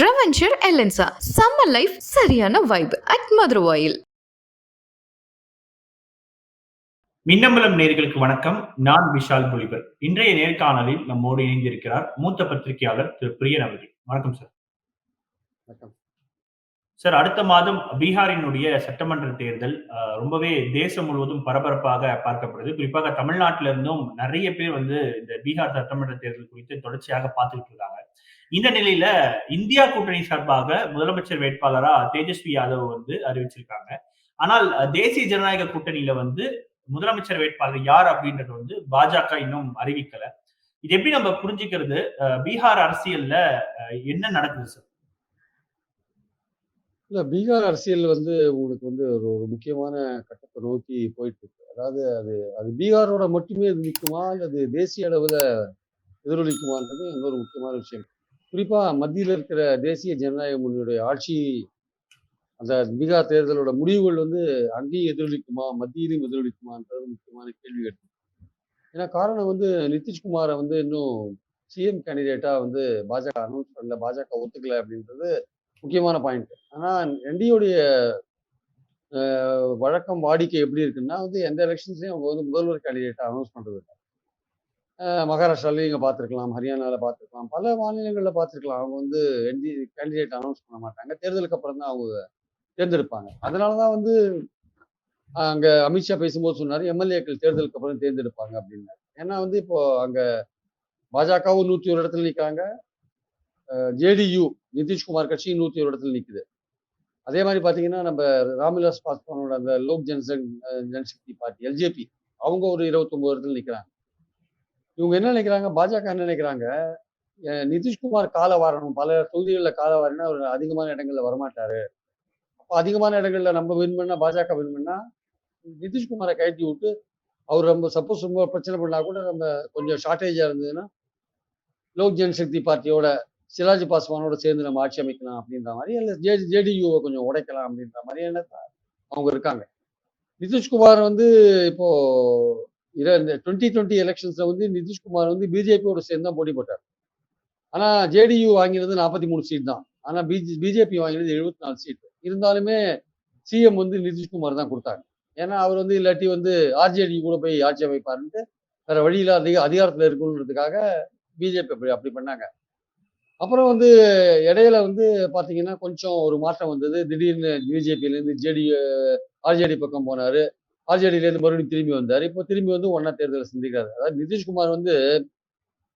ரெவென்ச்சர் எலென்சா summer life சரியான vibe at Maduravoyal Minnambalam நேர்களுக்கு வணக்கம். நான் விஷால் புலிபர் இன்றைய நேர்காணலில் நம்மோடு இணைந்திருக்கிறார் மூத்த பத்திரிகையாளர் திரு பிரியன் அவர்கள். வணக்கம் சார். வணக்கம். சார் அடுத்த மாதம் பீகாரினுடைய சட்டமன்ற தேர்தல் ரொம்பவே தேசம் முழுவதும் பரபரப்பாக பார்க்கப்படுது. குறிப்பாக தமிழ்நாட்டில இருந்தும் நிறைய பேர் வந்து இந்த பீகார் சட்டமன்ற தேர்தல் குறித்து தொடர்ச்சியாக பார்த்துக்கிட்டு இருக்காங்க. இந்த நிலையில இந்தியா கூட்டணி சார்பாக முதலமைச்சர் வேட்பாளரா தேஜஸ்வி யாதவ் வந்து அறிவிச்சிருக்காங்க. ஆனால் தேசிய ஜனநாயக கூட்டணியில வந்து முதலமைச்சர் வேட்பாளர் யார் அப்படின்றது வந்து பாஜக இன்னும் அறிவிக்கல. இது எப்படி நம்ம புரிஞ்சுக்கிறது? பீகார் அரசியல்ல என்ன நடக்குது சார்? இல்ல பீகார் அரசியல் வந்து உங்களுக்கு வந்து ஒரு ஒரு முக்கியமான கட்டத்தை நோக்கி போயிட்டு இருக்கு. அதாவது அது அது பீகாரோட மட்டுமே நிற்குமா அல்லது தேசிய அளவுல எதிரொலிக்குமான்றது இன்னொரு முக்கியமான விஷயம். குறிப்பாக மத்தியில் இருக்கிற தேசிய ஜனநாயக முன்னணியுடைய ஆட்சி அந்த பீகார் தேர்தலோட முடிவுகள் வந்து அங்கேயும் எதிரொலிக்குமா மத்தியிலும் எதிரொலிக்குமான்றது முக்கியமான கேள்வி கேட்டு ஏன்னா காரணம் வந்து நிதிஷ்குமாரை வந்து இன்னும் சிஎம் கேண்டிடேட்டா வந்து பாஜக அனௌன்ஸ் பண்ணல பாஜக ஒத்துக்கல அப்படின்றது முக்கியமான பாயிண்ட் ஆனா என்டியோடைய வழக்கம் வாடிக்கை எப்படி இருக்குன்னா வந்து எந்த எலெக்ஷன்ஸ்லயும் அவங்க வந்து முதல்வர் கேண்டிடேட்டை அனௌன்ஸ் பண்றது இல்லை. மகாராஷ்டிராலையும் நீங்கள் பார்த்துருக்கலாம் ஹரியானாவில் பார்த்துருக்கலாம் பல மாநிலங்களில் பார்த்துருக்கலாம் அவங்க வந்து என்டி கேண்டிடேட் அனௌன்ஸ் பண்ண மாட்டாங்க. தேர்தலுக்கு அப்புறம் தான் அவங்க தேர்ந்தெடுப்பாங்க. அதனாலதான் வந்து அங்கே அமித்ஷா பேசும்போது சொன்னார் எம்எல்ஏக்கள் தேர்தலுக்கு அப்புறம் தேர்ந்தெடுப்பாங்க அப்படின்னு ஏன்னா வந்து இப்போ அங்கே பாஜகவும் நூற்றி ஒரு இடத்துல நிற்கிறாங்க ஜேடியு நிதிஷ்குமார் கட்சி நூற்றி ஒரு இடத்துல நிற்குது அதே மாதிரி பார்த்தீங்கன்னா நம்ம ராம்விலாஸ் பாஸ்வானோட அந்த லோக் ஜன்சன் ஜனசக்தி பார்ட்டி எல்ஜேபி அவங்க ஒரு இருபத்தொன்பது இடத்துல நிற்கிறாங்க இவங்க என்ன நினைக்கிறாங்க? பாஜக என்ன நினைக்கிறாங்க? நிதிஷ்குமார் கால வாரணும். பல தொகுதிகளில் கால வாரினா அவர் அதிகமான இடங்கள்ல வரமாட்டாரு. அப்போ அதிகமான இடங்கள்ல நம்ம வின் பண்ணா பாஜக வின் பண்ணா நிதிஷ்குமாரை கழட்டி விட்டு அவர் ரொம்ப சப்போஸ் ரொம்ப பிரச்சனை பண்ணா கூட நம்ம கொஞ்சம் ஷார்ட்டேஜாக இருந்ததுன்னா லோக் ஜனசக்தி பார்ட்டியோட சிராஜ் பாஸ்வானோட சேர்ந்து நம்ம ஆட்சி அமைக்கலாம் அப்படின்ற மாதிரி இல்லை ஜே ஜேடியூவை கொஞ்சம் உடைக்கலாம் அப்படின்ற மாதிரி என்ன அவங்க இருக்காங்க. நிதிஷ்குமார் வந்து இப்போ இதை இந்த டுவெண்ட்டி டுவெண்ட்டி எலெக்ஷன்ஸ்ல வந்து நிதிஷ்குமார் வந்து பிஜேபியோட சேர்ந்து தான் போட்டி போட்டார். ஆனா ஜேடியு வாங்கினது நாற்பத்தி மூணு சீட் தான். ஆனா பிஜே பிஜேபி வாங்கினது எழுபத்தி நாலு சீட் இருந்தாலுமே சிஎம் வந்து நிதிஷ்குமார் தான் கொடுத்தாங்க ஏன்னா அவர் வந்து இல்லாட்டி வந்து ஆர்ஜேடி கூட போய் ஆட்சி அமைப்பாருன்ட்டு வேற வழியில அதிக அதிகாரத்தில் இருக்கணுன்றதுக்காக பிஜேபி அப்படி அப்படி பண்ணாங்க. அப்புறம் வந்து இடையில வந்து பார்த்தீங்கன்னா கொஞ்சம் ஒரு மாற்றம் வந்தது. திடீர்னு பிஜேபியிலேருந்து ஜேடி ஆர்ஜேடி பக்கம் போனாரு. ஆர்ஜேடியிலேருந்து மறுபடியும் திரும்பி வந்தார். இப்போ திரும்பி வந்து ஒன்னா தேர்தலை சந்திக்கிறாரு. அதாவது நிதிஷ்குமார் வந்து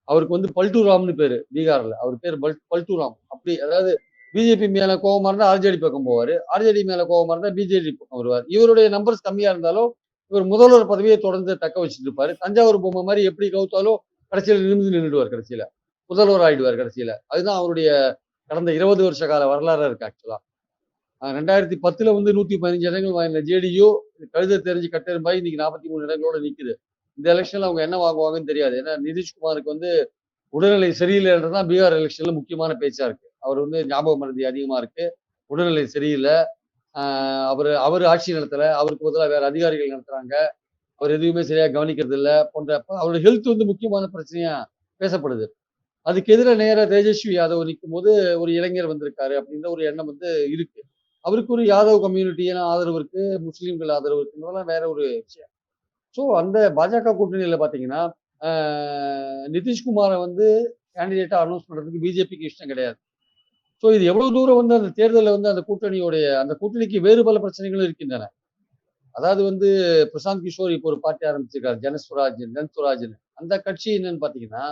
அவருக்கு வந்து பல்டூராம்னு பேரு பீகார்ல. அவர் பேர் பல் பல்டூராம் அப்படி அதாவது பிஜேபி மேல கோவமா இருந்தால் ஆர்ஜேடி பக்கம் போவார். ஆர்ஜேடி மேல கோவமா இருந்தால் பிஜேடி பக்கம் வருவார். இவருடைய நம்பர்ஸ் கம்மியா இருந்தாலும் இவர் முதல்வர் பதவியை தொடர்ந்து தக்க வச்சுட்டு இருப்பாரு. தஞ்சாவூர் பொம்மை மாதிரி எப்படி கவுத்தாலும் கடைசியில் நிமிந்து நின்றுடுவார் கடைசியில. முதல்வர் ஆயிடுவார் கடைசியில. அதுதான் அவருடைய கடந்த இருபது வருஷ கால வரலாறு இருக்கு ஆக்சுவலா ரெண்டாயிரத்தி பத்துல வந்து நூத்தி பதினஞ்சு இடங்கள் வாங்கின ஜேடியு கழுத தெரிஞ்சு கட்டெரும்பாய் இன்னைக்கு நாற்பத்தி மூணு இடங்களோட நிக்குது. இந்த எலெக்ஷன்ல அவங்க என்ன வாங்குவாங்கன்னு தெரியாது. ஏன்னா நிதிஷ்குமாருக்கு வந்து உடல்நிலை சரியில்லைன்றதுதான் பீகார் எலெக்ஷன்ல முக்கியமான பேச்சா இருக்கு. அவர் வந்து ஞாபக மருதி அதிகமா இருக்கு. உடல்நிலை சரியில்லை. அவர் அவர் ஆட்சி நடத்தல. அவருக்கு பதிலாக வேற அதிகாரிகள் நடத்துறாங்க. அவர் எதுவுமே சரியா கவனிக்கிறது இல்லை. போன்ற அவரோட ஹெல்த் வந்து முக்கியமான பிரச்சனையா பேசப்படுது. அதுக்கு எதிராக நேராக தேஜஸ்வி யாதவ் நிற்கும் போது ஒரு இளைஞர் வந்திருக்காரு அப்படின்ற ஒரு எண்ணம் வந்து இருக்கு. அவருக்கு ஒரு யாதவ் கம்யூனிட்டியான ஆதரவு இருக்கு முஸ்லீம்கள் ஆதரவு இருக்குன்றதெல்லாம் வேற ஒரு விஷயம். ஸோ அந்த பாஜக கூட்டணியில் பார்த்தீங்கன்னா நிதிஷ்குமாரை வந்து கேண்டிடேட்டா அனௌன்ஸ் பண்றதுக்கு பிஜேபிக்கு இஷ்டம் கிடையாது. ஸோ இது எவ்வளவு தூரம் வந்து அந்த தேர்தலில் வந்து அந்த கூட்டணியோடைய அந்த கூட்டணிக்கு வேறு பல பிரச்சனைகளும் இருக்கின்றன. அதாவது வந்து பிரசாந்த் கிஷோர் இப்போ ஒரு பார்ட்டி ஆரம்பிச்சிருக்காரு ஜனஸ்வராஜ் ஜன்ஸ்வராஜ்னு அந்த கட்சி என்னன்னு பார்த்தீங்கன்னா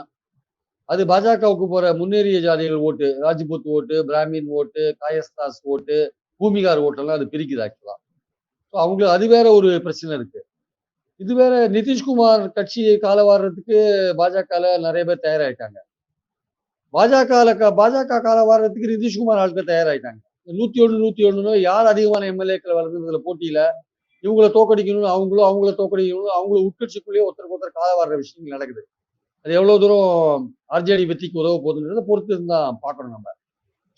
அது பாஜகவுக்கு போற முன்னேறிய ஜாதிகள் ஓட்டு ராஜ்புத் ஓட்டு பிராமின் ஓட்டு காயஸ்தாஸ் ஓட்டு பூமிகார் ஓட்டெல்லாம் அது பிரிக்குது ஆக்சுவலா ஸோ அவங்களுக்கு அது வேற ஒரு பிரச்சனை இருக்கு. இது வேற நிதிஷ்குமார் கட்சியை காலவாடுறதுக்கு பாஜகல நிறைய பேர் தயாராயிட்டாங்க. பாஜக பாஜக காலவாடுறதுக்கு நிதிஷ்குமார் ஆட்கள் தயாராயிட்டாங்க. நூத்தி ஒண்ணு நூத்தி ஒண்ணுன்னு யார் அதிகமான எம்எல்ஏக்கள் வளர்ந்ததுல போட்டியில இவங்கள தோக்கடிக்கணும்னு அவங்களும் அவங்கள தோக்கடிக்கணும்னு அவங்கள உட்கட்சிக்குள்ளேயே ஒருத்தருக்கு ஒருத்தர் காலவாடுற விஷயங்கள் நடக்குது. அது எவ்வளவு தூரம் ஆர்ஜேடி வெற்றிக்கு உதவ போகுதுன்றதை பொறுத்து தான் பார்க்கணும் நம்ம.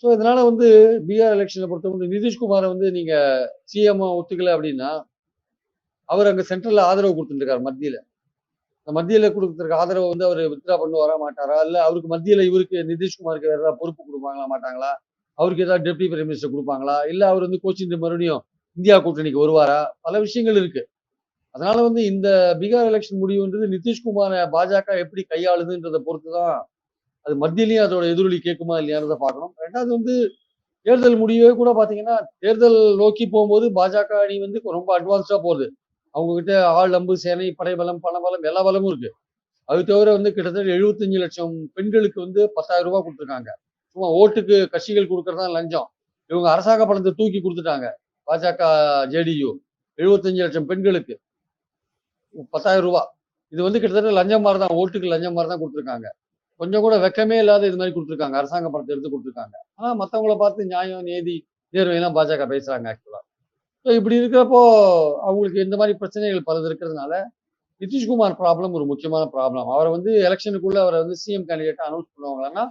ஸோ இதனால வந்து பீகார் எலெக்ஷனை பொறுத்தவரை நிதிஷ்குமாரை வந்து நீங்க சிஎம்ஓ ஒத்துக்கல அப்படின்னா அவர் அங்கே சென்ட்ரல்ல ஆதரவு கொடுத்துருக்காரு மத்தியில. இந்த மத்தியில கொடுத்துருக்க ஆதரவு வந்து அவர் வித்ரா பண்ண வர மாட்டாரா? இல்லை அவருக்கு மத்தியில இவருக்கு நிதிஷ்குமாருக்கு வேற ஏதாவது பொறுப்பு கொடுப்பாங்களா மாட்டாங்களா? அவருக்கு ஏதாவது டெப்டி பிரைம் மினிஸ்டர் கொடுப்பாங்களா? இல்லை அவர் வந்து கோச்சிங் மறுபடியும் இந்தியா கூட்டணிக்கு வருவாரா? பல விஷயங்கள் இருக்கு. அதனால வந்து இந்த பீகார் எலெக்ஷன் முடிவுன்றது நிதிஷ்குமாரை பாஜக எப்படி கையாளுதுன்றதை பொறுத்து தான் அது மத்தியிலையும் அதோட எதிரொலி கேட்குமா இல்லையான்றதை பார்க்கணும். ரெண்டாவது வந்து தேர்தல் முடிவே கூட பார்த்தீங்கன்னா தேர்தல் நோக்கி போகும்போது பாஜக அணி வந்து ரொம்ப அட்வான்ஸ்டாக போகுது. அவங்க கிட்ட ஆள் அம்பு சேனை படைபலம் பணபலம் எல்லா பலமும் இருக்கு. அது தவிர வந்து கிட்டத்தட்ட எழுபத்தஞ்சு லட்சம் பெண்களுக்கு வந்து பத்தாயிரம் ரூபாய் கொடுத்துருக்காங்க. சும்மா ஓட்டுக்கு கட்சிகள் கொடுக்கறதா லஞ்சம். இவங்க அரசாங்க பணத்தை தூக்கி கொடுத்துட்டாங்க பாஜக ஜேடியு. எழுபத்தஞ்சு லட்சம் பெண்களுக்கு. பத்தாயிரம் ரூபாய். இது வந்து கிட்டத்தட்ட லஞ்சம் மாதிரி தான் ஓட்டுக்கு லஞ்சம் மாதிரி தான் கொடுத்துருக்காங்க. கொஞ்சம் கூட வெக்கமே இல்லாத இது மாதிரி கொடுத்துருக்காங்க. அரசாங்க பணத்தை எடுத்து கொடுத்துருக்காங்க. ஆனால் மற்றவங்கள பார்த்து நியாயம் நீதி நேர்மையெல்லாம் பாஜக பேசுகிறாங்க ஆக்சுவலாக ஸோ இப்படி இருக்கிறப்போ அவங்களுக்கு இந்த மாதிரி பிரச்சனைகள் பலது இருக்கிறதுனால நிதிஷ்குமார் ப்ராப்ளம் ஒரு முக்கியமான ப்ராப்ளம். அவரை வந்து எலெக்ஷனுக்குள்ள அவரை வந்து சிஎம் கேண்டிடேட்டாக அனௌன்ஸ் பண்ணுவாங்கன்னா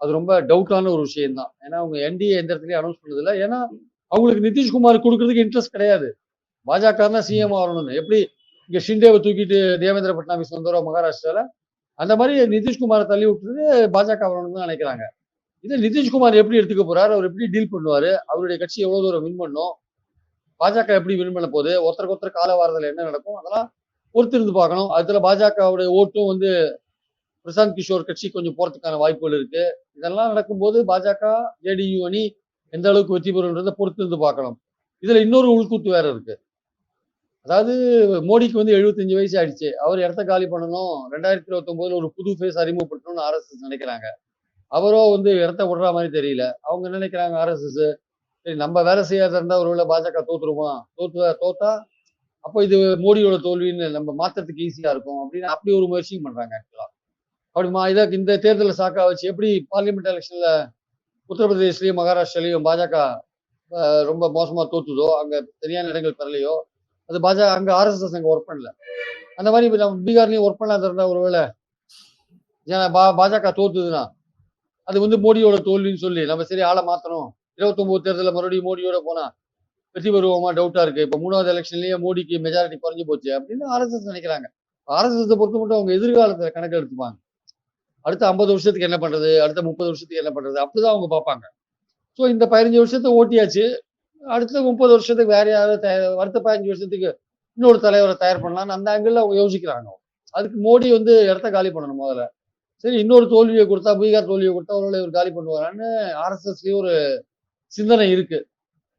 அது ரொம்ப டவுட்டான ஒரு விஷயம் தான் ஏன்னா அவங்க என்டிஏ எந்த இடத்துலையும் அனௌன்ஸ் பண்ணதில்லை. ஏன்னா அவங்களுக்கு நிதிஷ்குமார் கொடுக்கறதுக்கு இன்ட்ரெஸ்ட் கிடையாது. பாஜக தான் சிஎம் ஆகணும்னு எப்படி இங்கே ஷிண்டேவை தூக்கிட்டு தேவேந்திர பட்னாவிஸ் வந்தவரோ மகாராஷ்டிராவில் அந்த மாதிரி நிதிஷ்குமாரை தள்ளி விட்டுட்டு பாஜக வரணும்னு தான் நினைக்கிறாங்க. இதை நிதிஷ்குமார் எப்படி எடுத்துக்க போறாரு? அவர் எப்படி டீல் பண்ணுவாரு? அவருடைய கட்சி எவ்வளவு தூரம் வின் பண்ணும்? பாஜக எப்படி வின் பண்ண போகுது? ஒருத்தருக்கு ஒருத்தர் கால வாரத்தில் என்ன நடக்கும்? அதெல்லாம் பொறுத்திருந்து பார்க்கணும். அதுல பாஜகவுடைய ஓட்டும் வந்து பிரசாந்த் கிஷோர் கட்சி கொஞ்சம் போறதுக்கான வாய்ப்புகள் இருக்கு. இதெல்லாம் நடக்கும்போது பாஜக ஜேடியு அணி எந்த அளவுக்கு வெற்றி பெறும்ன்றதை பொறுத்திருந்து பார்க்கணும். இதுல இன்னொரு உள்கூத்து வேற இருக்கு. அதாவது மோடிக்கு வந்து 75 வயசு ஆயிடுச்சு. அவர் இடத்த காலி பண்ணணும். ரெண்டாயிரத்தி இருபத்தொம்போதுல ஒரு புது ஃபேஸ் அறிமுகப்படுத்தணும்னு ஆர்எஸ்எஸ் நினைக்கிறாங்க. அவரோ வந்து இடத்த விடுற மாதிரி தெரியல. அவங்க நினைக்கிறாங்க? ஆர்எஸ்எஸ் சரி நம்ம வேலை செய்யாத இருந்தால் ஒருவேளை பாஜக தோத்துருமா? தோத்து தோத்தா? அப்போ இது மோடியோட தோல்வின்னு நம்ம மாத்துறதுக்கு ஈஸியாக இருக்கும் அப்படின்னு அப்படி ஒரு முயற்சியும் பண்ணுறாங்க ஆக்சுவலாக அப்படிமா இதை இந்த தேர்தலை சாக்கா வச்சு எப்படி பார்லிமெண்ட் எலெக்ஷனில் உத்தரப்பிரதேஷ்லயும் மகாராஷ்டிராலையும் பாஜக ரொம்ப மோசமாக தோத்துதோ? அங்கே சரியான இடங்கள் பெறலையோ? அது பாஜக அங்க ஆர்எஸ்எஸ் அங்க ஒர்க் பண்ணல. அந்த மாதிரி இப்ப நம்ம பீகார்லயும் ஒர்க் பண்ணலாம் இருந்தா ஒருவேளை ஏன்னா பா- பாஜக தோத்துதுன்னா அது வந்து மோடியோட தோல்வின்னு சொல்லி நம்ம சரி ஆளை மாத்தணும். இருபத்தொன்பது தேர்தலில் மறுபடியும் மோடியோட போனா வெற்றி பெறுவோமா? டவுட்டா இருக்கு. இப்ப மூணாவது எலெக்ஷன்லயே மோடிக்கு மெஜாரிட்டி குறைஞ்சு போச்சு அப்படின்னு ஆர்எஸ்எஸ் நினைக்கிறாங்க. ஆர்எஸ்எஸ் பொறுத்த மட்டும் அவங்க எதிர்காலத்துல கணக்கு எடுத்துப்பாங்க. அடுத்த ஐம்பது வருஷத்துக்கு என்ன பண்றது? அடுத்த முப்பது வருஷத்துக்கு என்ன பண்றது? அப்படிதான் அவங்க பார்ப்பாங்க. ஸோ இந்த பதினஞ்சு வருஷத்தை ஓட்டியாச்சு. அடுத்த முப்பது வருஷத்துக்கு வேற யாராவது அடுத்த பதினஞ்சு வருஷத்துக்கு இன்னொரு தலைவரை தயார் பண்ணலாம்னு அந்த ஆங்கிள் அவங்க யோசிக்கிறாங்க அதுக்கு மோடி வந்து இடத்த காலி பண்ணணும் முதல்ல. சரி இன்னொரு தோல்வியை கொடுத்தா பீகார் தோல்வியை கொடுத்தா ஒருவேளை இவர் காலி பண்ணுவாரான்னு ஆர்எஸ்எஸ்லேயும் ஒரு சிந்தனை இருக்கு.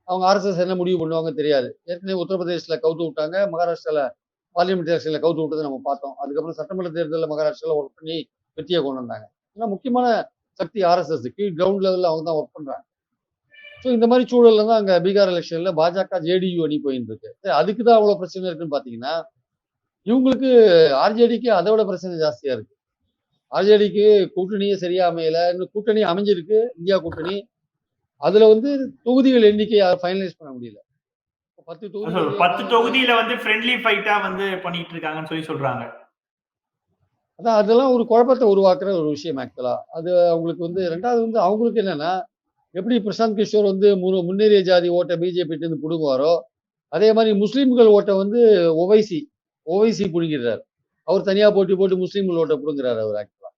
அவங்க ஆர்எஸ்எஸ் என்ன முடிவு பண்ணுவாங்க தெரியாது. ஏற்கனவே உத்தரப்பிரதேசல கவுத்து விட்டாங்க. மகாராஷ்டிராவில் பார்லிமெண்ட் எலெக்ஷன்ல கவுத்து விட்டதை நம்ம பார்த்தோம். அதுக்கப்புறம் சட்டமன்ற தேர்தலில் மகாராஷ்டிராவில் ஒர்க் பண்ணி வெற்றியை கொண்டு வந்தாங்க. ஏன்னா முக்கியமான சக்தி ஆர்எஸ்எஸ் கீழ் கிரவுண்ட் லெவலில் அவங்க தான் ஒர்க் பண்ணுறாங்க ஸோ இந்த மாதிரி சூழல்ல தான் அங்க பீகார் எலெக்ஷன்ல பாஜக ஜேடியு அணி சரி, அதுக்கு தான் அவ்வளவு பிரச்சனை இருக்குன்னு பாத்தீங்கன்னா இவங்களுக்கு ஆர்ஜேடிக்கு அதை விட பிரச்சனை ஜாஸ்தியா இருக்கு. ஆர்ஜேடிக்கு கூட்டணியே சரியா அமையல இன்னும் கூட்டணி அமைஞ்சிருக்கு இந்தியா கூட்டணி. அதுல வந்து தொகுதிகள் எண்ணிக்கையை ஃபைனலைஸ் பண்ண முடியல. பத்து தொகுதி பத்து தொகுதியில வந்து ஃப்ரெண்ட்லி ஃபைட்டா வந்து பண்ணிட்டு இருக்காங்கன்னு சொல்லி சொல்றாங்க. அதான் அதெல்லாம் ஒரு குழப்பத்தை உருவாக்குற ஒரு விஷயம் ஆக்சுவலா அது அவங்களுக்கு வந்து ரெண்டாவது வந்து அவங்களுக்கு என்னன்னா எப்படி பிரசாந்த் கிஷோர் வந்து மு- முன்னேறிய ஜாதி ஓட்டை பிஜேபிட்டு இருந்து அதே மாதிரி முஸ்லீம்கள் ஓட்டை வந்து ஒவைசி ஒவைசி பிடுங்கிறார் அவர் தனியா போட்டி போட்டு முஸ்லீம்கள் ஓட்டை புடுங்குறாரு அவர் ஆக்சுவலாக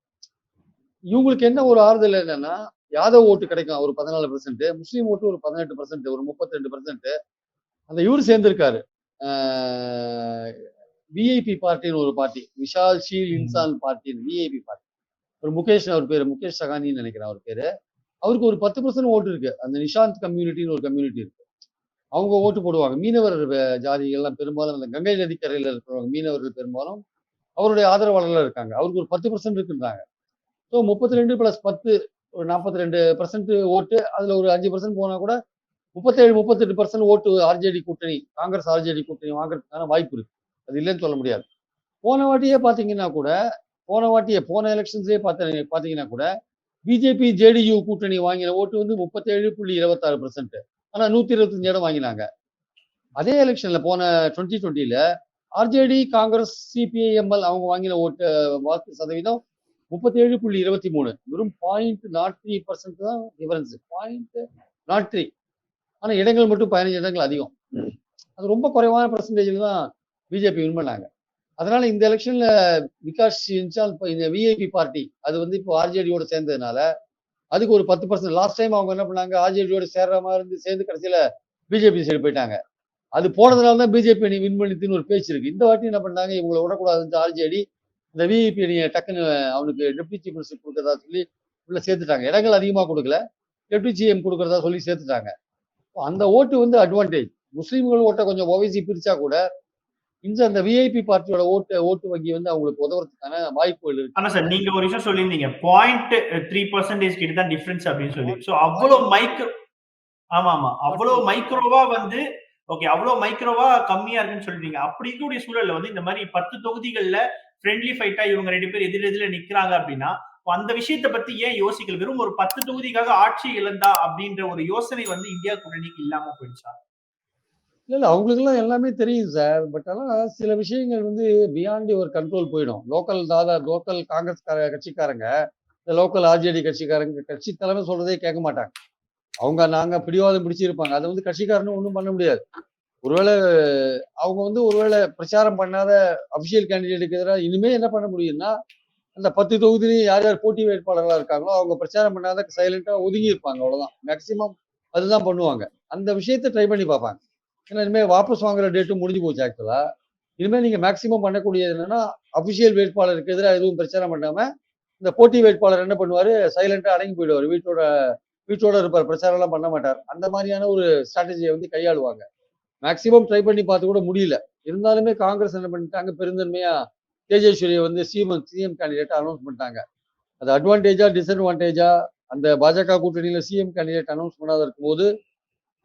இவங்களுக்கு என்ன ஒரு ஆறுதல் என்னன்னா யாதவ் ஓட்டு கிடைக்கும் ஒரு பதினாலு பர்சன்ட் முஸ்லீம் ஓட்டு ஒரு பதினெட்டு பர்சன்ட் ஒரு முப்பத்தி ரெண்டு பர்சன்ட் அந்த இவர் சேர்ந்திருக்காரு. விஐபி பார்ட்டின்னு ஒரு பார்ட்டி விஷால் ஷீல் இன்சான் பார்ட்டின்னு விஐபி பார்ட்டி. ஒரு முகேஷ் அவர் பேர் முகேஷ் சகானின்னு நினைக்கிறேன் அவர் பேரு. அவருக்கு ஒரு பத்து பர்சன்ட் ஓட்டு இருக்கு. அந்த நிஷாந்த் கம்யூனிட்டின்னு ஒரு கம்யூனிட்டி இருக்கு. அவங்க ஓட்டு போடுவாங்க. மீனவர் ஜாதிகள்லாம் பெரும்பாலும் அந்த கங்கை நதிக்கரையில் இருக்கிறவங்க மீனவர்கள் பெரும்பாலும் அவருடைய ஆதரவாளர்கள் இருக்காங்க. அவருக்கு ஒரு பத்து பர்சன்ட் இருக்குன்றாங்க. ஸோ முப்பத்தி ரெண்டு பிளஸ் பத்து ஒரு நாற்பத்தி ரெண்டு பர்சன்ட் ஓட்டு அதில் ஒரு அஞ்சு பர்சன்ட் போனால் கூட முப்பத்தேழு முப்பத்தெட்டு பர்சன்ட் ஓட்டு ஆர்ஜேடி கூட்டணி காங்கிரஸ் ஆர்ஜேடி கூட்டணி வாங்குறதுக்கான வாய்ப்பு இருக்கு. அது இல்லைன்னு சொல்ல முடியாது. போன வாட்டியே பார்த்தீங்கன்னா கூட போன வாட்டியே போன எலெக்ஷன்ஸே பார்த்த பார்த்தீங்கன்னா கூட பிஜேபி ஜேடியு கூட்டணி வாங்கின ஓட்டு வந்து முப்பத்தேழு புள்ளி இருபத்தாறு பர்சன்ட் ஆனா நூத்தி இருபத்தஞ்சு இடம் வாங்கினாங்க. அதே எலெக்ஷன்ல போன டுவெண்ட்டி டுவெண்ட்டில ஆர்ஜேடி காங்கிரஸ் சிபிஐஎம்எல் அவங்க வாங்கின ஓட்டு வாக்கு சதவீதம் முப்பத்தேழு புள்ளி இருபத்தி மூணு. வெறும் பாயிண்ட் நாட் த்ரீ பர்சன்ட் தான் டிஃபரன்ஸ் பாயிண்ட் நாட் த்ரீ ஆனா இடங்கள் மட்டும் பதினஞ்சு இடங்கள் அதிகம். அது ரொம்ப குறைவான பர்சன்டேஜில் தான் பிஜேபி வின் பண்ணாங்க. அதனால இந்த எலெக்ஷன்ல விகாஷ் இன்சால் இப்போ இந்த விஐபி பார்ட்டி அது வந்து இப்போ ஆர்ஜேடியோட சேர்ந்ததுனால அதுக்கு ஒரு பத்து பர்சன்ட் லாஸ்ட் டைம் அவங்க என்ன பண்ணாங்க? ஆர்ஜேடியோட சேர்ற மாதிரி இருந்து சேர்ந்து கடைசியில பிஜேபி சைடு போயிட்டாங்க. அது போனதுனால தான் பிஜேபி அணி வின் பண்ணித்துன்னு ஒரு பேச்சு இருக்கு. இந்த வாட்டி என்ன பண்ணாங்க? இவங்களை விடக்கூடாதுன்னு ஆர்ஜேடி இந்த விஐபி அணியை டக்குன்னு அவனுக்கு டெப்டி சீஃப் மினிஸ்டர் கொடுக்கறதா சொல்லி உள்ள சேர்த்துட்டாங்க. இடங்கள் அதிகமாக கொடுக்கல. டெப்டி சிஎம் கொடுக்கறதா சொல்லி சேர்த்துட்டாங்க. அந்த ஓட்டு வந்து அட்வான்டேஜ் முஸ்லீம்கள் ஓட்டை கொஞ்சம் ஓவைசி பிரிச்சா கூட இந்த அந்த விஐபி பார்ட்டியோட ஓட்டு ஓட்டு வங்கி வந்து அவங்களுக்கு உதவுறதுக்கான வாய்ப்புகள் இருக்கு. ஆனா சார் நீங்க ஒரு விஷயம் சொல்லியிருந்தீங்க. பாயிண்ட் த்ரீ பர்சன்டேஜ் கிட்ட தான் டிஃபரன்ஸ் அப்படின்னு சொல்லி. சோ அவ்வளவு மைக்ரோ ஆமா ஆமா. அவ்வளவு மைக்ரோவா வந்து ஓகே அவ்வளவு மைக்ரோவா கம்மியா இருக்குன்னு சொல்றீங்க அப்படி இருக்கக்கூடிய சூழல்ல வந்து இந்த மாதிரி பத்து தொகுதிகள்ல ஃப்ரெண்ட்லி ஃபைட்டா இவங்க ரெண்டு பேர் எதிர் எதிர நிக்கிறாங்க அப்படின்னா அந்த விஷயத்த பத்தி ஏன் யோசிக்கல? வெறும் ஒரு பத்து தொகுதிக்காக ஆட்சி இழந்தா அப்படின்ற ஒரு யோசனை வந்து இந்தியா கூட்டணிக்கு இல்லாம போயிடுச்சா? இல்லை இல்லை அவங்களுக்குலாம் எல்லாமே தெரியும் சார். பட் ஆனால் சில விஷயங்கள் வந்து பியாண்டி ஒரு கண்ட்ரோல் போயிடும். லோக்கல் தாதா லோக்கல் காங்கிரஸ் கட்சிக்காரங்க இந்த லோக்கல் ஆர்ஜேடி கட்சிக்காரங்க கட்சி தலைமை சொல்றதே கேட்க மாட்டாங்க. அவங்க நாங்க பிடிவாதம் பிடிச்சிருப்பாங்க. அதை வந்து கட்சிக்காரனும் ஒன்றும் பண்ண முடியாது. ஒருவேளை அவங்க வந்து ஒருவேளை பிரச்சாரம் பண்ணாத அபிஷியல் கேண்டிடேட்டுக்கு எதிராக இனிமே என்ன பண்ண முடியும்னா அந்த பத்து தொகுதியிலையும் யார் யார் போட்டி வேட்பாளர்களாக இருக்காங்களோ அவங்க பிரச்சாரம் பண்ணாத சைலண்டாக ஒதுங்கி இருப்பாங்க அவ்வளவுதான். மேக்சிமம் அதுதான் பண்ணுவாங்க. அந்த விஷயத்தை ட்ரை பண்ணி பார்ப்பாங்க. ஏன்னா இனிமேல் வாபஸ் வாங்குற டேட்டும் முடிஞ்சு போச்சு ஆக்சுவலா இனிமேல் நீங்க மேக்சிமம் பண்ணக்கூடியது என்னன்னா அபிஷியல் வேட்பாளருக்கு எதிராக எதுவும் பிரச்சாரம் பண்ணாம இந்த போட்டி வேட்பாளர் என்ன பண்ணுவாரு? சைலண்டா அடங்கி போயிடுவார். வீட்டோட வீட்டோட இருப்பார். பிரச்சாரம் எல்லாம் பண்ண மாட்டார். அந்த மாதிரியான ஒரு ஸ்ட்ராட்டஜியை வந்து கையாளுவாங்க. மேக்சிமம் ட்ரை பண்ணி பார்த்து கூட முடியல. இருந்தாலுமே காங்கிரஸ் என்ன பண்ணிட்டாங்க? பெருந்தன்மையா தேஜேஸ்வரியை வந்து சிஎம் சிஎம் கேண்டிடேட் அனௌன்ஸ் பண்ணிட்டாங்க. அது அட்வான்டேஜா டிஸ்அட்வான்டேஜா அந்த பாஜக கூட்டணியில சிஎம் கேண்டிடேட் அனௌன்ஸ் பண்ணாத இருக்கும்போது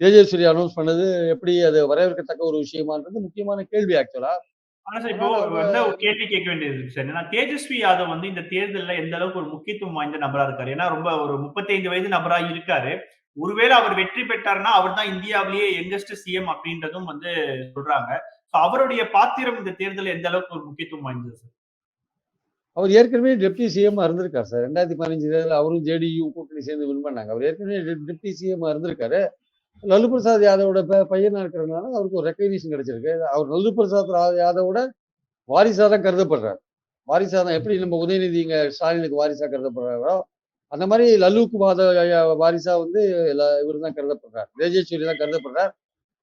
தேஜேஸ்வரி அனௌன்ஸ் பண்ணது எப்படி அது வரவேற்கத்தக்க ஒரு விஷயமான்றது முக்கியமான கேள்வி ஆக்சுவலா ஆனா சார் இப்போ வந்து ஒரு கேள்வி கேட்க வேண்டியது சார் ஏன்னா தேஜஸ்வி யாதவ் வந்து இந்த தேர்தல்ல எந்த அளவுக்கு ஒரு முக்கியத்துவம் வாய்ந்த நபரா இருக்காரு? ஏன்னா ரொம்ப ஒரு முப்பத்தைந்து வயது நபரா இருக்காரு. ஒருவேளை அவர் வெற்றி பெற்றாருன்னா அவர் தான் இந்தியாவிலேயே யங்கஸ்ட் சிஎம் அப்படின்றதும் வந்து சொல்றாங்க. சோ அவருடைய பாத்திரம் இந்த தேர்தல் எந்த அளவுக்கு ஒரு முக்கியத்துவம் வாய்ந்தது சார் அவர் ஏற்கனவே டெப்டி சிஎம் இருந்திருக்காரு சார் ரெண்டாயிரத்தி பதினஞ்சு தேர்தல் அவரும் ஜேடியு கூட்டணி சேர்ந்து வின் பண்ணாங்க. அவர் ஏற்கனவே டெப்டி சிஎம் இருந்திருக்காரு. லல்லு பிரசாத் யாதவோட பையனாக இருக்கிறதுனால அவருக்கு ஒரு ரெக்கக்னிஷன் கிடைச்சிருக்கு. அவர் லல்லு பிரசாத் யாதவோட வாரிசா தான் கருதப்படுறாரு. வாரிசா தான் எப்படி நம்ம உதயநிதி இங்கே ஸ்டாலினுக்கு வாரிசா கருதப்படுறாரோ அந்த மாதிரி லல்லுக்கு வாத வாரிசா வந்து இவர் தான் கருதப்படுறார். தேஜேஸ்வரி தான் கருதப்படுறார்.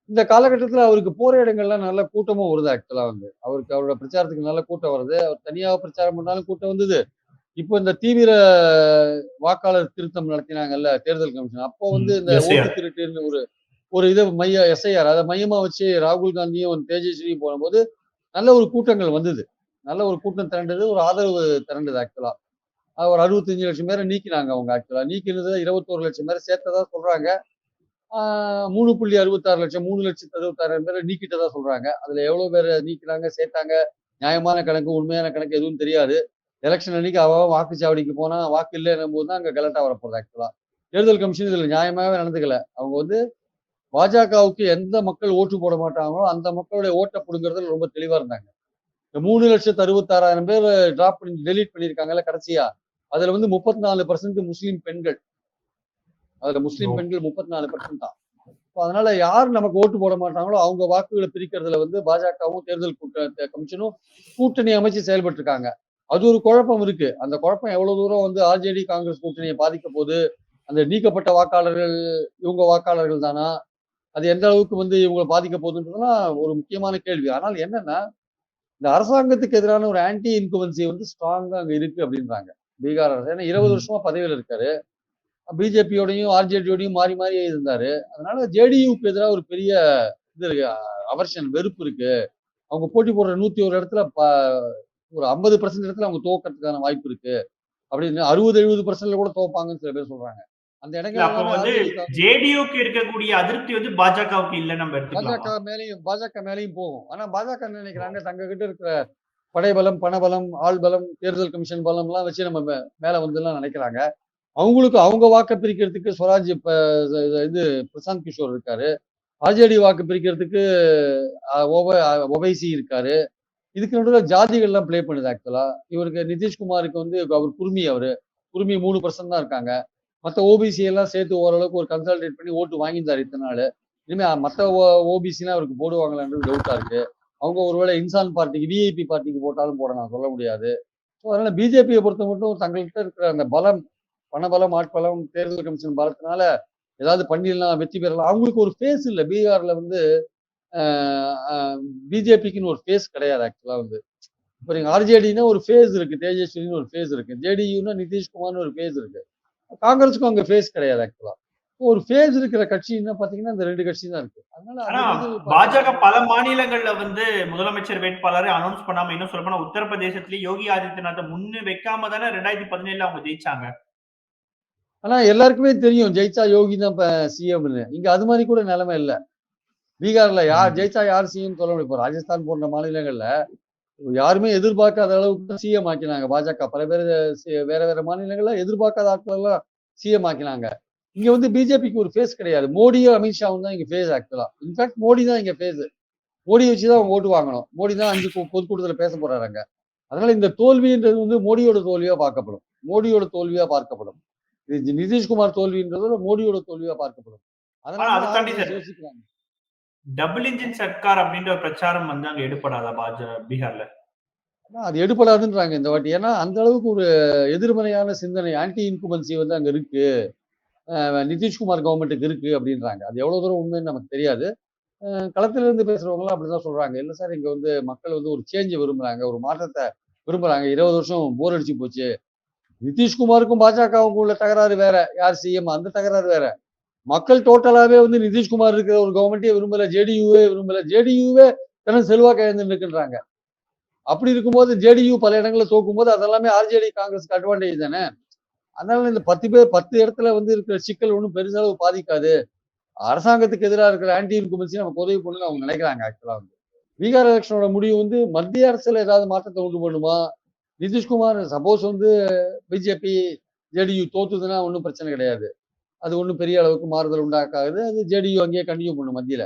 இந்த காலகட்டத்தில் அவருக்கு போற இடங்கள்லாம் நல்ல கூட்டமும் வருது ஆக்சுவலாக வந்து. அவருக்கு அவரோட பிரச்சாரத்துக்கு நல்ல கூட்டம் வருது. அவர் தனியாக பிரச்சாரம் பண்ணாலும் கூட்டம் வந்தது. இப்போ இந்த தீவிர வாக்காளர் திருத்தம் நடத்தினாங்கல்ல தேர்தல் கமிஷன். அப்போ வந்து இந்த ஓட்டு திருட்டுன்னு ஒரு ஒரு இதை மைய எஸ்ஐஆர் அதை மையமா வச்சு ராகுல் காந்தியும் தேஜஸ்வியும் போகும்போது நல்ல ஒரு கூட்டங்கள் வந்தது. நல்ல ஒரு கூட்டம் திரண்டது ஒரு ஆதரவு திரண்டது ஆக்சுவலா ஒரு அறுபத்தஞ்சு லட்சம் பேரை நீக்கினாங்க அவங்க ஆக்சுவலா நீக்கினது இருபத்தோரு லட்சம் பேரை சேர்த்ததா சொல்றாங்க. மூணு புள்ளி அறுபத்தாறு லட்சம் மூணு லட்சத்து அறுபத்தாறாயிரம் பேரை நீக்கிட்டதா சொல்றாங்க. அதுல எவ்வளவு பேரை நீக்கினாங்க சேர்த்தாங்க? நியாயமான கணக்கு உண்மையான கணக்கு எதுவும் தெரியாது. எலெக்ஷன் அன்னைக்கு அவ வாக்குச்சாவடிக்கு போனா வாக்கு இல்லைன்னும் போது தான் அங்க கலட்டா வரப்போகுது ஆக்சுவலா தேர்தல் கமிஷன் இதுல நியாயமாவே நடந்துக்கல. அவங்க வந்து பாஜகவுக்கு எந்த மக்கள் ஓட்டு போட மாட்டாங்களோ அந்த மக்களுடைய ஓட்டை பிடுங்கிறதுல ரொம்ப தெளிவா இருந்தாங்க. இந்த மூணு லட்சத்து அறுபத்தாறாயிரம் பேர் டிராப் பண்ணி டெலீட் பண்ணியிருக்காங்கல்ல கடைசியா. அதுல வந்து முப்பத்தி நாலு பர்சன்ட் முஸ்லீம் பெண்கள். அதுல முஸ்லீம் பெண்கள் முப்பத்தி நாலு பர்சன்ட் தான் அதனால யார் நமக்கு ஓட்டு போட மாட்டாங்களோ அவங்க வாக்குகளை பிரிக்கிறதுல வந்து பாஜகவும் தேர்தல் கூட்ட கமிஷனும் கூட்டணி அமைச்சு செயல்பட்டு இருக்காங்க அது ஒரு குழப்பம் இருக்கு. அந்த குழப்பம் எவ்வளவு தூரம் வந்து ஆர்ஜேடி காங்கிரஸ் கூட்டணியை பாதிக்க போது அந்த நீக்கப்பட்ட வாக்காளர்கள் இவங்க வாக்காளர்கள் தானா? அது எந்த அளவுக்கு வந்து இவங்களை பாதிக்க போகுதுன்றதுலாம் ஒரு முக்கியமான கேள்வி. ஆனால் என்னன்னா இந்த அரசாங்கத்துக்கு எதிரான ஒரு ஆன்டி இன்குவன்சி வந்து ஸ்ட்ராங்கா அங்க இருக்கு அப்படின்றாங்க. பீகார் அரசு. ஏன்னா இருபது வருஷமா பதவியில் இருக்காரு. பிஜேபியோடையும் ஆர்ஜேடியோடையும் மாறி மாறி இருந்தாரு. அதனால ஜேடியுக்கு எதிராக ஒரு பெரிய இது அவர்ஷன் வெறுப்பு இருக்கு. அவங்க போட்டி போடுற நூத்தி ஒரு இடத்துல ஒரு ஐம்பது பர்சன்ட் இடத்துல அவங்க தோக்கிறதுக்கான வாய்ப்பு இருக்கு. அப்படின்னு அறுபது எழுபது பர்சன்ட்ல கூட தோப்பாங்கன்னு சில பேர் சொல்றாங்க. அந்த இடங்கள் வந்து ஜேடியுக்கு இருக்கக்கூடிய அதிருப்தி வந்து பாஜகவுக்கு இல்ல நம்ம பாஜக மேலையும் பாஜக மேலையும் போகும். ஆனா பாஜக நினைக்கிறாங்க? தங்க கிட்ட இருக்கிற படைபலம் பணபலம் ஆள் பலம் தேர்தல் கமிஷன் பலம் எல்லாம் வச்சு நம்ம மேல வந்துலாம் நினைக்கிறாங்க. அவங்களுக்கு அவங்க வாக்கு பிரிக்கிறதுக்கு ஸ்வராஜ் இது பிரசாந்த் கிஷோர் இருக்காரு. ஆர்ஜேடி வாக்கு பிரிக்கிறதுக்கு ஒவைசி இருக்காரு. இதுக்கு நடுவில் ஜாதிகள்லாம் பிளே பண்ணுது ஆக்சுவலா இவருக்கு நிதிஷ்குமாருக்கு வந்து அவர் குருமி அவரு. குருமி மூணு பர்சன்ட் தான் இருக்காங்க. மற்ற ஓபிசி எல்லாம் சேர்த்து ஓரளவுக்கு ஒரு கன்சல்டேட் பண்ணி ஓட்டு வாங்கியிருந்தார் இத்தனை நாள். இனிமே மற்ற ஓபிசிலாம் அவருக்கு போடுவாங்களான்றது டவுட்டா இருக்கு. அவங்க ஒருவேளை இன்சான் பார்ட்டிக்கு விஐபி பார்ட்டிக்கு போட்டாலும் போட நான் சொல்ல முடியாது. ஸோ அதனால பிஜேபியை பொறுத்த மட்டும் தங்கள்கிட்ட இருக்கிற அந்த பலம் பணபலம் ஆட்பலம் தேர்தல் கமிஷன் பலத்தினால ஏதாவது பண்ணிடலாம் வெற்றி பெறலாம். அவங்களுக்கு ஒரு ஃபேஸ் இல்லை. பீகார்ல வந்து பிஜேபிக்குன்னு ஒரு ஃபேஸ் கிடையாது ஆக்சுவலா வந்து. இப்போ நீங்க ஆர்ஜேடினா ஒரு ஃபேஸ் இருக்கு தேஜஸ்வின்னு ஒரு ஃபேஸ் இருக்கு ஜேடியூனா நிதிஷ்குமார்னு ஒரு ஃபேஸ் இருக்கு. காங்கிரஸுக்கும் அங்க ஃபேஸ் கிடையாது ஆக்சுவலா ஒரு ஃபேஸ் இருக்கிற கட்சின்னா பாத்தீங்கன்னா இந்த ரெண்டு கட்சி தான் இருக்கு. அதனால பாஜக பல மாநிலங்கள்ல வந்து முதலமைச்சர் வேட்பாளரை அனௌன்ஸ் பண்ணாம இன்னும் சொல்ல போனா உத்தரப்பிரதேசத்திலேயே யோகி ஆதித்யநாத்தை முன்னு வைக்காம தானே ரெண்டாயிரத்தி பதினேழுல அவங்க ஜெயிச்சாங்க. ஆனா எல்லாருக்குமே தெரியும் ஜெயிச்சா யோகி தான் இப்ப சிஎம்னு இங்க அது மாதிரி கூட நிலைமை இல்ல. பீகார்ல யார். ஜெயிச்சா யார் சிஎம் சொல்ல முடியும். இப்போ ராஜஸ்தான் போன்ற மாநிலங்கள்ல யாருமே எதிர்பார்க்காத அளவுக்கு சிஎம் ஆக்கினாங்க. பாஜக பல பேர் வேற வேற மாநிலங்கள்ல எதிர்பார்க்காத ஆட்கள் எல்லாம் சிஎம் ஆக்கினாங்க. இங்க வந்து பிஜேபிக்கு ஒரு ஃபேஸ் கிடையாது. மோடியும் அமித்ஷாவும் தான் இங்க ஃபேஸ் ஆக்சுவலா இன்ஃபேக்ட் மோடி தான் இங்க ஃபேஸ் மோடி வச்சு தான் அவங்க ஓட்டு வாங்கணும். மோடி தான் அஞ்சு பொதுக்கூட்டத்துல பேச போறாங்க அதனால இந்த தோல்வின்றது வந்து மோடியோட தோல்வியா பார்க்கப்படும். மோடியோட தோல்வியா பார்க்கப்படும். நிதிஷ்குமார் தோல்வின்றது மோடியோட தோல்வியா பார்க்கப்படும். அதனால யோசிக்கிறாங்க. டபுள் இன்ஜின் சர்க்கார் அப்படின்ற பிரச்சாரம் வந்து அங்க எடுப்படாதா பாஜ பீகார்ல? ஆனா அது எடுப்படாதுன்றாங்க இந்த வாட்டி. ஏன்னா அந்த அளவுக்கு ஒரு எதிர்மறையான சிந்தனை ஆன்டி இன்குபன்சி வந்து அங்க இருக்கு. நிதிஷ்குமார் கவர்மெண்ட்டுக்கு இருக்கு அப்படின்றாங்க. அது எவ்வளவு தூரம் உண்மைன்னு நமக்கு தெரியாது. களத்திலிருந்து களத்துல இருந்து பேசுறவங்களாம் அப்படிதான் சொல்றாங்க. இல்ல சார் இங்க வந்து மக்கள் வந்து ஒரு சேஞ்சை விரும்புறாங்க ஒரு மாற்றத்தை விரும்புறாங்க. இருபது வருஷம் போர் அடிச்சு போச்சு. நிதிஷ்குமாருக்கும் பாஜகவுக்கும் உள்ள தகராறு வேற. யார் சிஎம் அந்த தகராறு வேற. மக்கள் டோட்டலாவே வந்து நிதிஷ்குமார் இருக்கிற ஒரு கவர்மெண்ட்டே விரும்பல ஜேடியூவே விரும்பல. ஜேடியூவே தினம் செல்வாக்கு இழந்து நிற்கின்றாங்க. அப்படி இருக்கும்போது ஜேடியூ பல இடங்களில் தோக்கும் போது அதெல்லாமே ஆர்ஜேடி காங்கிரஸ்க்கு அட்வான்டேஜ் தானே? அதனால இந்த பத்து பேர் பத்து இடத்துல வந்து இருக்கிற சிக்கல் ஒன்றும் பெருசளவு பாதிக்காது. அரசாங்கத்துக்கு எதிராக இருக்கிற ஆன்டி இன்குமென்சி நமக்கு உதவி பண்ணணும்னு அவங்க நினைக்கிறாங்க ஆக்சுவலாக வந்து. பீகார் எலெக்ஷனோட முடிவு வந்து மத்திய அரசுல ஏதாவது மாற்றத்தை உண்டு பண்ணுமா? நிதிஷ்குமார் சப்போஸ் வந்து பிஜேபி ஜேடியு தோத்துதுன்னா ஒன்றும் பிரச்சனை கிடையாது. அது ஒன்றும் பெரிய அளவுக்கு மாறுதல் உண்டாக்காது. அது ஜேடியு அங்கேயே கண்டினியூ பண்ணும் மத்தியில்.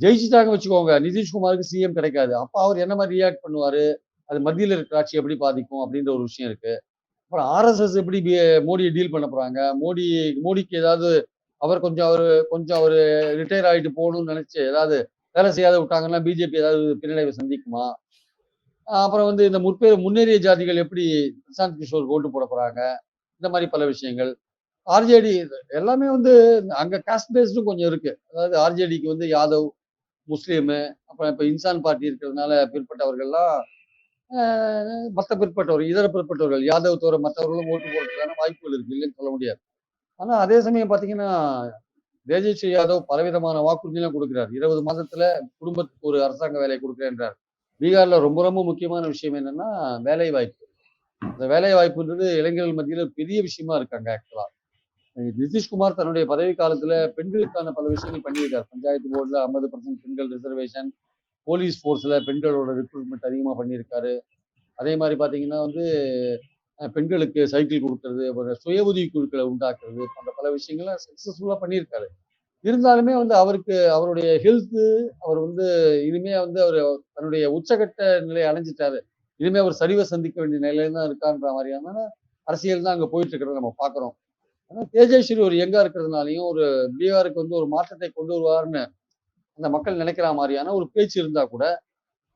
ஜெயிச்சுட்டாங்க வச்சுக்கோங்க. நிதிஷ்குமாருக்கு சிஎம் கிடைக்காது. அப்போ அவர் என்ன மாதிரி ரியாக்ட் பண்ணுவாரு? அது மத்தியில் இருக்கிற ஆட்சி எப்படி பாதிக்கும் அப்படின்ற ஒரு விஷயம் இருக்கு. அப்புறம் ஆர்எஸ்எஸ் எப்படி மோடியை டீல் பண்ண போறாங்க? மோடி மோடிக்கு ஏதாவது அவர் கொஞ்சம் அவர் கொஞ்சம் அவர் ரிட்டையர் ஆகிட்டு போகணும்னு நினச்சி ஏதாவது வேலை செய்யாத விட்டாங்கன்னா பிஜேபி ஏதாவது பின்னடைவை சந்திக்குமா? அப்புறம் வந்து இந்த முற்பேறு முன்னேறிய ஜாதிகள் எப்படி பிரசாந்த் கிஷோர் ஓட்டு போட போறாங்க? இந்த மாதிரி பல விஷயங்கள். ஆர்ஜேடி எல்லாமே வந்து அங்க காஸ்ட் பேஸ்டும் கொஞ்சம் இருக்கு. அதாவது ஆர்ஜேடிக்கு வந்து யாதவ் முஸ்லீமு அப்புறம் இப்போ இன்சான் பார்ட்டி இருக்கிறதுனால பிற்பட்டவர்கள்லாம் மற்ற பிற்பட்டவர்கள் இதர பிற்பட்டவர்கள் யாதவ் தவிர மற்றவர்களும் ஓட்டு போடுறதுக்கான வாய்ப்புகள் இருக்கு இல்லைன்னு சொல்ல முடியாது. ஆனா அதே சமயம் பாத்தீங்கன்னா தேஜஸ்வி யாதவ் பலவிதமான வாக்குறுதியெல்லாம் கொடுக்கிறார். இருபது மாதத்துல குடும்பத்துக்கு ஒரு அரசாங்க வேலையை கொடுக்குறேன்றார். பீகார்ல ரொம்ப ரொம்ப முக்கியமான விஷயம் என்னன்னா வேலை வாய்ப்பு அந்த வேலை வாய்ப்புன்றது இளைஞர்கள் மத்தியில பெரிய விஷயமா இருக்காங்க ஆக்சுவலா நிதிஷ்குமார் தன்னுடைய பதவி காலத்துல பெண்களுக்கான பல விஷயங்கள் பண்ணியிருக்காரு. பஞ்சாயத்து போர்டுல ஐம்பது பர்சன்ட் பெண்கள் ரிசர்வேஷன் போலீஸ் ஃபோர்ஸ்ல பெண்களோட ரெக்ரூட்மெண்ட் அதிகமாக பண்ணியிருக்காரு. அதே மாதிரி பார்த்தீங்கன்னா வந்து பெண்களுக்கு சைக்கிள் கொடுக்கறது சுய உதவி குழுக்களை உண்டாக்குறது போன்ற பல விஷயங்களை சக்ஸஸ்ஃபுல்லாக பண்ணியிருக்காரு. இருந்தாலுமே வந்து அவருக்கு அவருடைய ஹெல்த்து அவர் வந்து இனிமே வந்து அவர் தன்னுடைய உச்சகட்ட நிலையை அடைஞ்சிட்டாரு. இனிமே அவர் சரிவை சந்திக்க வேண்டிய நிலையில தான் இருக்கான்ற மாதிரியான அரசியல் தான் அங்கே போயிட்டு இருக்கிறத நம்ம பார்க்குறோம். ஆனால் தேஜஸ்வரி ஒரு யங்கா இருக்கிறதுனாலையும் ஒரு பீகாருக்கு வந்து ஒரு மாற்றத்தை கொண்டு வருவார்னு அந்த மக்கள் நினைக்கிற மாதிரியான ஒரு பேச்சு இருந்தா கூட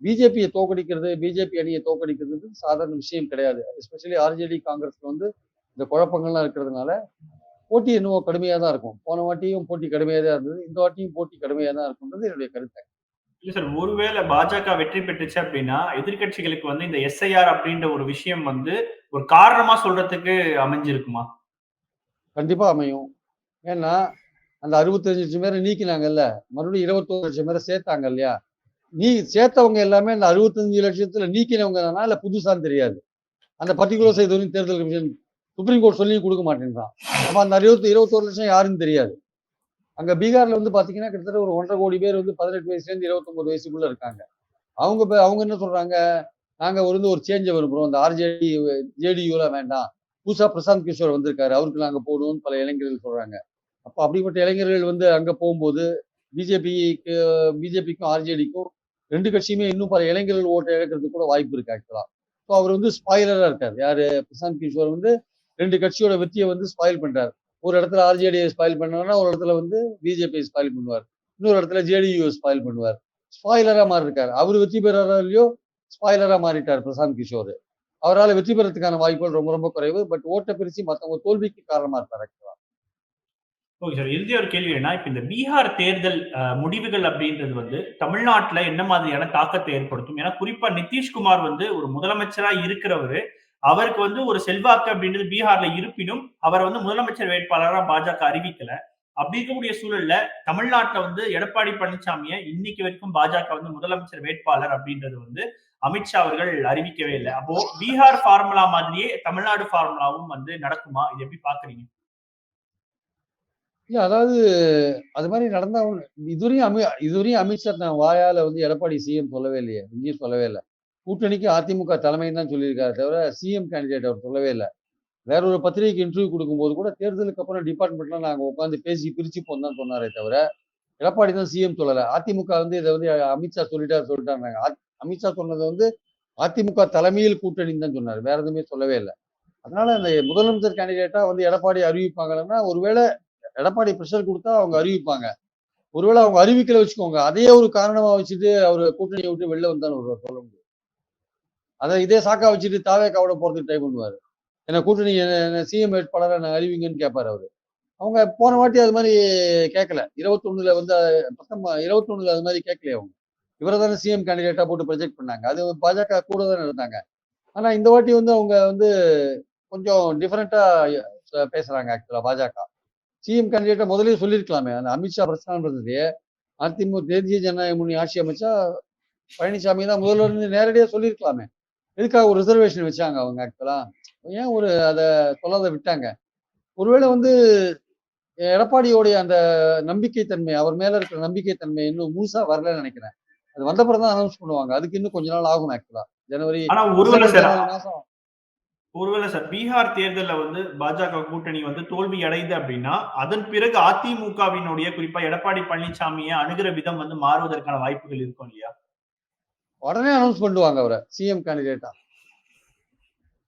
பிஜேபியை தோக்கடிக்கிறது பிஜேபி அணியை தோக்கடிக்கிறது சாதாரண விஷயம் கிடையாது. எஸ்பெஷலி ஆர்ஜேடி காங்கிரஸ்ல வந்து இந்த குழப்பங்கள்லாம் இருக்கிறதுனால போட்டி இன்னும் கடுமையாக தான் இருக்கும். போன வாட்டியும் போட்டி கடுமையாக தான் இருந்தது. இந்த வாட்டியும் போட்டி கடுமையாக தான் இருக்கும்ன்றது என்னுடைய கருத்து. இல்ல சார் ஒருவேளை பாஜக வெற்றி பெற்றுச்சு அப்படின்னா எதிர்க்கட்சிகளுக்கு வந்து இந்த எஸ்ஐஆர் அப்படின்ற ஒரு விஷயம் வந்து ஒரு காரணமா சொல்றதுக்கு அமைஞ்சிருக்குமா? கண்டிப்பா அமையும். ஏன்னா அந்த அறுபத்தஞ்சு லட்சம் பேரை நீக்கினாங்கல்ல மறுபடியும் இருபத்தோரு லட்சம் பேரை சேர்த்தாங்க இல்லையா? நீ சேர்த்தவங்க எல்லாமே அந்த அறுபத்தஞ்சு லட்சத்துல நீக்கினவங்க தானா இல்லை புதுசான்னு தெரியாது? அந்த பர்டிகுலர் இது தேர்தல் கமிஷன் சுப்ரீம் கோர்ட் சொல்லி கொடுக்க மாட்டேன்றான். அப்போ அந்த அறுபத்தி இருபத்தோரு லட்சம் யாருன்னு தெரியாது. அங்க பீகார்ல வந்து பாத்தீங்கன்னா கிட்டத்தட்ட ஒரு ஒன்றரை கோடி பேர் வந்து பதினெட்டு வயசுலேருந்து இருந்து வயசுக்குள்ளே இருக்காங்க. அவங்க அவங்க என்ன சொல்றாங்க? நாங்க வந்து ஒரு சேஞ்சை விரும்புறோம் இந்த ஆர்ஜேடி ஜேடியூலாம் வேண்டாம். புதுசாக பிரசாந்த் கிஷோர் வந்திருக்காரு. அவருக்கு நாங்கள் போகணும்னு பல இளைஞர்கள் சொல்கிறாங்க அப்போ அப்படிப்பட்ட இளைஞர்கள் வந்து அங்கே போகும்போது பிஜேபிக்கு பிஜேபிக்கும் ஆர்ஜேடிக்கும் ரெண்டு கட்சியுமே இன்னும் பல இளைஞர்கள் ஓட்டை இழக்கிறதுக்கு கூட வாய்ப்பு இருக்கு ஆக்சுவலா ஸோ அவர் வந்து ஸ்பாயிலராக இருக்கார். யாரு? பிரசாந்த் கிஷோர் வந்து ரெண்டு கட்சியோட வெற்றியை வந்து ஸ்பாயில் பண்றாரு. ஒரு இடத்துல ஆர்ஜேடியை ஸ்பாயில் பண்ணாருன்னா ஒரு இடத்துல வந்து பிஜேபியை ஸ்பாயில் பண்ணுவார். இன்னொரு இடத்துல ஜேடியு ஸ்பாயில் பண்ணுவார். ஸ்பாயிலரா மாறி இருக்காரு அவர் வெற்றி பெறாரோ இல்லையோ ஸ்பாயிலரா மாறிட்டார் பிரசாந்த் கிஷோர். அவரால் வெற்றி பெறதுக்கான வாய்ப்புகள் ரொம்ப ரொம்ப குறைவு. பட் ஓட்ட பிரிச்சு மற்றவங்க தோல்விக்கு காரணமா இருப்பார் ஓகே சார். இறுதி ஒரு கேள்வி என்ன இப்ப இந்த பீகார் தேர்தல் முடிவுகள் அப்படின்றது வந்து தமிழ்நாட்டுல என்ன மாதிரியான தாக்கத்தை ஏற்படுத்தும்? ஏன்னா குறிப்பா நிதிஷ்குமார் வந்து ஒரு முதலமைச்சரா இருக்கிறவரு. அவருக்கு வந்து ஒரு செல்வாக்கு அப்படின்றது பீகார்ல இருப்பினும் அவர் வந்து முதலமைச்சர் வேட்பாளரா பாஜக அறிவிக்கல. அப்படி இருக்கக்கூடிய சூழல்ல தமிழ்நாட்டில் வந்து எடப்பாடி பழனிசாமியை இன்னைக்கு வரைக்கும் பாஜக வந்து முதலமைச்சர் வேட்பாளர் அப்படின்றது வந்து அமித்ஷா அவர்கள் அறிவிக்கவே இல்லை. அப்போ பீகார் ஃபார்முலா மாதிரியே தமிழ்நாடு ஃபார்முலாவும் வந்து நடக்குமா? இது எப்படி பாக்குறீங்க? இல்ல அதாவது அது மாதிரி நடந்தா இதுவரையும் அமி இதுவரையும் அமித்ஷா நான் வாயால வந்து எடப்பாடி சிஎம் சொல்லவே இல்லையே இங்கேயும் சொல்லவே இல்லை. கூட்டணிக்கு அதிமுக தலைமைன்னு தான் சொல்லியிருக்காரு தவிர சிஎம் கேண்டிடேட் அவர் சொல்லவே இல்லை. வேற ஒரு பத்திரிகைக்கு இன்டர்வியூ கொடுக்கும்போது கூட தேர்தலுக்கு அப்புறம் டிபார்ட்மெண்ட்ல நாங்க உட்காந்து பேசி பிரிச்சுப்போம் தான் சொன்னாரே தவிர எடப்பாடி தான் சிஎம் சொல்லல. அதிமுக வந்து இதை வந்து அமித்ஷா சொல்லிட்டாரு சொல்லிட்டாங்க அமித்ஷா சொன்னது வந்து அதிமுக தலைமையில் கூட்டணின்னு தான் சொன்னார். வேற எதுவுமே சொல்லவே இல்லை. அதனால அந்த முதலமைச்சர் கேண்டிடேட்டா வந்து எடப்பாடி அறிவிப்பாங்கன்னா ஒருவேளை எடப்பாடி ப்ரெஷர் கொடுத்தா அவங்க அறிவிப்பாங்க. ஒருவேளை அவங்க அறிவிக்கல வச்சுக்கோங்க. அதையே ஒரு காரணமா வச்சுட்டு அவர் கூட்டணியை விட்டு வெளில வந்தாலும் ஒரு சொல்ல முடியும். அதை இதே சாக்கா வச்சுட்டு தாவே காவோட போறதுக்கு ட்ரை பண்ணுவாரு. என்ன கூட்டணி சிஎம் வேட்பாளரை நான் அறிவிங்கன்னு கேட்பார் அவர். அவங்க போன வாட்டி அது மாதிரி கேட்கல இருபத்தொன்னுல வந்து பத்தொன்பது இருபத்தொன்னுல அது மாதிரி கேட்கலையே அவங்க? இவரை தானே சிஎம் கேண்டிடேட்டா போட்டு ப்ரொஜெக்ட் பண்ணாங்க. அது பாஜக கூட தானே இருந்தாங்க. ஆனா இந்த வாட்டி வந்து அவங்க வந்து கொஞ்சம் டிஃப்ரெண்ட்டா பேசுறாங்க ஆக்சுவலா பாஜக. சிஎம் கேண்டிடேட்டை முதலே சொல்லியிருக்கலாமே அந்த அமித்ஷா பிரச்சனைன்றதுலயே அதிமுக தேசிய ஜனநாயக முன்னணி ஆட்சி அமைச்சா பழனிசாமி தான் முதல்வர் நேரடியாக சொல்லியிருக்கலாமே எதுக்காக ஒரு ரிசர்வேஷன் வச்சாங்க அவங்க ஆக்சுவலா ஏன் ஒரு அதை சொல்லாத விட்டாங்க? ஒருவேளை வந்து எடப்பாடியோடைய அந்த நம்பிக்கை தன்மை அவர் மேல இருக்கிற நம்பிக்கை தன்மை இன்னும் முழுசா வரலன்னு நினைக்கிறேன். அது வந்தப்புறம் தான் அனௌன்ஸ் பண்ணுவாங்க. அதுக்கு இன்னும் கொஞ்ச நாள் ஆகும் ஆக்சுவலா ஜனவரி ஒருவேளை சார் ஜனவரி மாசம் ஒருவேளை சார் பீகார் தேர்தல்ல வந்து பாஜக கூட்டணி வந்து தோல்வி அடையுது அப்படின்னா அதன் பிறகு அதிமுகவினுடைய குறிப்பா எடப்பாடி பழனிசாமியை அணுகிற விதம் வந்து மாறுவதற்கான வாய்ப்புகள் இருக்கும் இல்லையா? உடனே அனௌன்ஸ் பண்ணுவாங்க அவரை சிஎம் கேண்டிடேட்டா.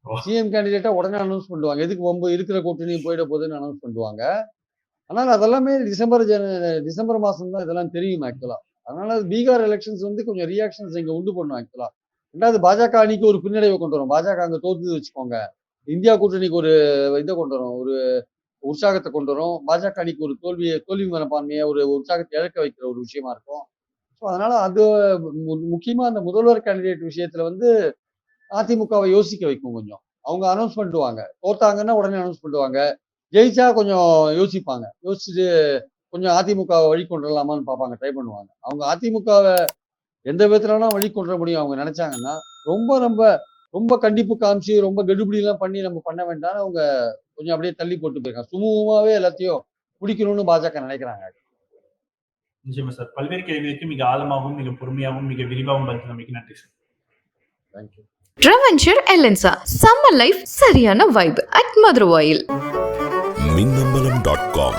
சிஎம் கேண்டிடேட்டா உடனே அனௌன்ஸ் பண்ணுவாங்க. எதுக்கு வம்பு இருக்கிற கூட்டணி போயிட போகுதுன்னு அனௌன்ஸ் பண்ணுவாங்க. ஆனால் அதெல்லாமே டிசம்பர் டிசம்பர் மாசம் தான் இதெல்லாம் தெரியும் ஆக்சுவலா அதனால பீகார் எலெக்ஷன்ஸ் வந்து கொஞ்சம் ரியாக்ஷன்ஸ் இங்கே உண்டு பண்ணும் ஆக்சுவலா ரெண்டாவது பாஜக அணிக்கு ஒரு பின்னடைவை கொண்டு வரும். பாஜக அங்கே தோற்று வச்சுக்கோங்க. இந்தியா கூட்டணிக்கு ஒரு இதை கொண்டு வரும். ஒரு உற்சாகத்தை கொண்டு வரும். பாஜக அணிக்கு ஒரு தோல்வியை தோல்வி மனப்பான்மையை ஒரு உற்சாகத்தை இழக்க வைக்கிற ஒரு விஷயமா இருக்கும். ஸோ அதனால அது மு- முக்கியமா அந்த முதல்வர் கேண்டிடேட் விஷயத்துல வந்து அதிமுகவை யோசிக்க வைக்கும் கொஞ்சம். அவங்க அனௌன்ஸ் பண்ணிடுவாங்க தோத்தாங்கன்னா உடனே அனௌன்ஸ் பண்ணுவாங்க. ஜெயிச்சா கொஞ்சம் யோசிப்பாங்க. யோசிச்சுட்டு கொஞ்சம் அதிமுகவை வழி கொண்டு வரலாமான்னு பார்ப்பாங்க ட்ரை பண்ணுவாங்க. அவங்க அதிமுகவை எந்த விதத்துலலாம் வழி கொண்டு முடியும் அவங்க நினைச்சாங்கன்னா ரொம்ப ரொம்ப ரொம்ப கண்டிப்பு காமிச்சு ரொம்ப கெடுபிடிலாம் பண்ணி நம்ம பண்ண வேண்டாம் அவங்க கொஞ்சம் அப்படியே தள்ளி போட்டு போயிருக்காங்க. சுமூகமாவே எல்லாத்தையும் முடிக்கணும்னு பாஜக நினைக்கிறாங்க. நிச்சயமா சார். பல்வேறு கேள்விகளுக்கு மிக ஆழமாகவும் மிக பொறுமையாகவும் மிக விரிவாகவும் பதில் நம்பிக்கை நன்றி சார். தேங்க்யூ ட்ரெவென்ச்சர் எலன்சா சம்மர் லைஃப் சரியான vibe at Maduravoyal Minnambalam dot com